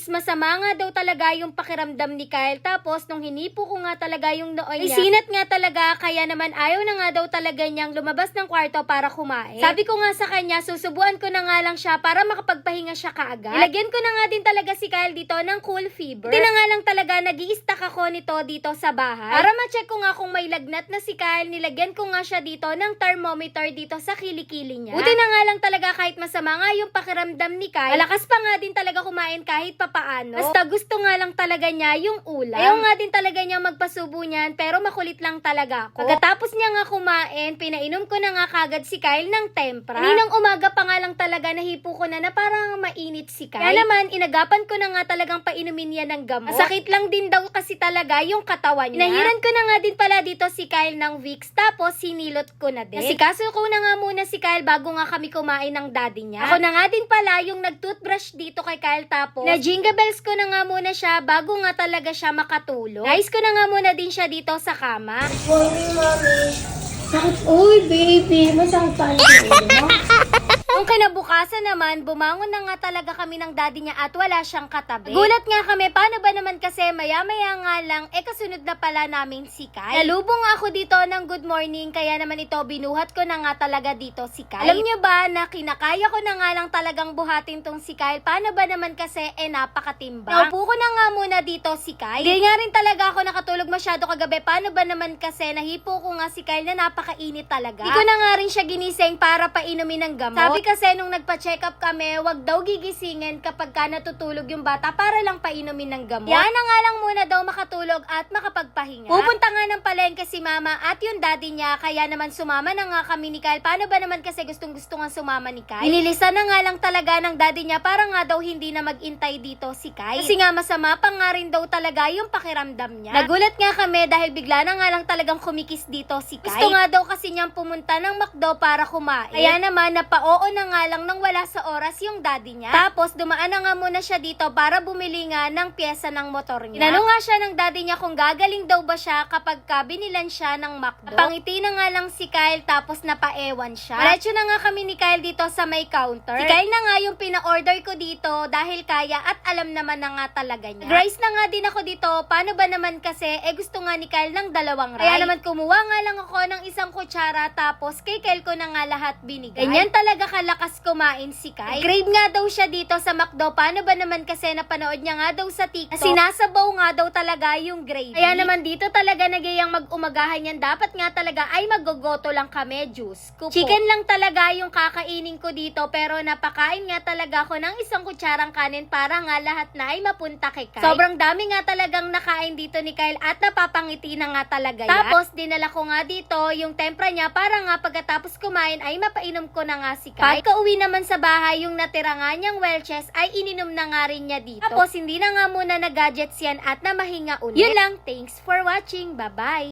is masama nga daw talaga yung pakiramdam ni Kyle. Tapos nung hinipo ko nga talaga yung noo niya, isinat nga talaga kaya naman ayaw na nga daw talaga niyang lumabas ng kwarto para kumain. Sabi ko nga sa kanya, susubuan ko na nga lang siya para makapagpahinga siya kaagad. Ilagyan ko na nga din talaga si Kyle dito ng cool fever. Hindi na nga lang talaga nag stack ako nito dito sa bahay. Para ma-check ko nga kung may lagnat na si Kyle, nilagyan ko nga siya dito ng thermometer dito sa kilikili niya. Buti na nga lang talaga kahit masama nga yung pakiramdam ni Kyle, malakas pa nga din talaga kumain kahit papaano. Basta gusto nga lang talaga niya yung ulam. Ayaw nga din talaga niya magpasubo niyan, pero makulit lang talaga ako. Pagkatapos niya nga kumain, pinainom ko na nga kagad si Kyle ng tempra. Kaninang umaga pa nga lang talaga nahipo ko na na parang mainit si Kyle. Kaya naman, inagapan ko na nga talagang painumin niya ng gamot. Masakit lang din daw kasi talaga yung katawan niya. Nahiran ko na nga din pala dito si Kyle ng Vicks, tapos sinilot ko na din. Kasi kaso ko na nga muna si Kyle bago nga kami kumain ng daddy niya. Ako na nga din pala yung nag-toothbrush dito kay Kyle tapos na jingle bells ko na nga muna siya bago nga talaga siya makatulog. Guys ko na nga muna din siya dito sa kama. Morning, mami. Sakit. Uy, baby. Masakit pa mo. Nung kinabukasan naman, bumangon na nga talaga kami ng daddy niya at wala siyang katabi. Gulat nga kami, paano ba naman kasi maya-maya nga lang, eh kasunod na pala namin si Kai. Nalubong ako dito ng good morning, kaya naman ito, binuhat ko na nga talaga dito si Kai. Alam niyo ba na kinakaya ko na nga lang talagang buhatin tong si Kyle, paano ba naman kasi, eh napakatimbang. Naupo ko na nga muna dito si Kyle. Hindi nga rin talaga ako nakatulog masyado kagabi, paano ba naman kasi, nahipo ko nga si Kyle na napakainit talaga. Hindi ko na nga rin siya ginising para painumin ng gamot. Sabi kasi nung nagpa-check up kami, wag daw gigisingin kapag ka natutulog yung bata para lang painumin ng gamot. Yan na nga lang muna daw makatulog at makapagpahinga. Pupunta nga ng palengke si mama at yung daddy niya, kaya naman sumama na nga kami ni Kyle. Paano ba naman kasi gustong gusto nga sumama ni Kyle? Inilisan na nga lang talaga ng daddy niya para nga daw hindi na magintay dito si Kyle. Kasi nga masama pa nga rin daw talaga yung pakiramdam niya. Nagulat nga kami dahil bigla na nga lang talagang kumikis dito si Kyle. Gusto nga daw kasi niyang pumunta ng McDo para kumain. Kaya naman napao na nga lang nang wala sa oras yung daddy niya. Tapos dumaan na nga muna siya dito para bumili nga ng pyesa ng motor niya. Inano nga siya ng daddy niya kung gagaling daw ba siya kapag ka binilan siya ng McDo. Pangiti na nga lang si Kyle tapos napaewan siya. Diretso na nga kami ni Kyle dito sa may counter. Si Kyle na nga yung pina-order ko dito dahil kaya at alam naman na nga talaga niya. Rice na nga din ako dito. Paano ba naman kasi eh gusto nga ni Kyle ng dalawang rice. Kaya naman kumuha nga lang ako ng isang kutsara tapos kay Kyle ko na nga lahat binigay. Ganyan talaga kalakas kumain si Kai. Crave nga daw siya dito sa McDo. Paano ba naman kasi napanood niya nga daw sa TikTok? na Sinasabaw nga daw talaga yung gravy. Kaya naman dito talaga nagayang mag-umagahan yan. Dapat nga talaga ay magogoto lang kami, juice. Kupo. Chicken lang talaga yung kakainin ko dito pero napakain nga talaga ako ng isang kutsarang kanin para nga lahat na ay mapunta kay Kai. Sobrang dami nga talagang nakain dito ni Kyle at napapangiti na nga talaga yan. Tapos dinala ko nga dito yung tempra niya para nga pagkatapos kumain ay mapainom ko na nga si Kai. Pagka uwi naman sa bahay, yung natira nga niyang Welch's ay ininom na nga rin niya dito. Tapos hindi na nga muna na gadgets yan at na mahinga ulit. Yun lang, thanks for watching. Bye-bye!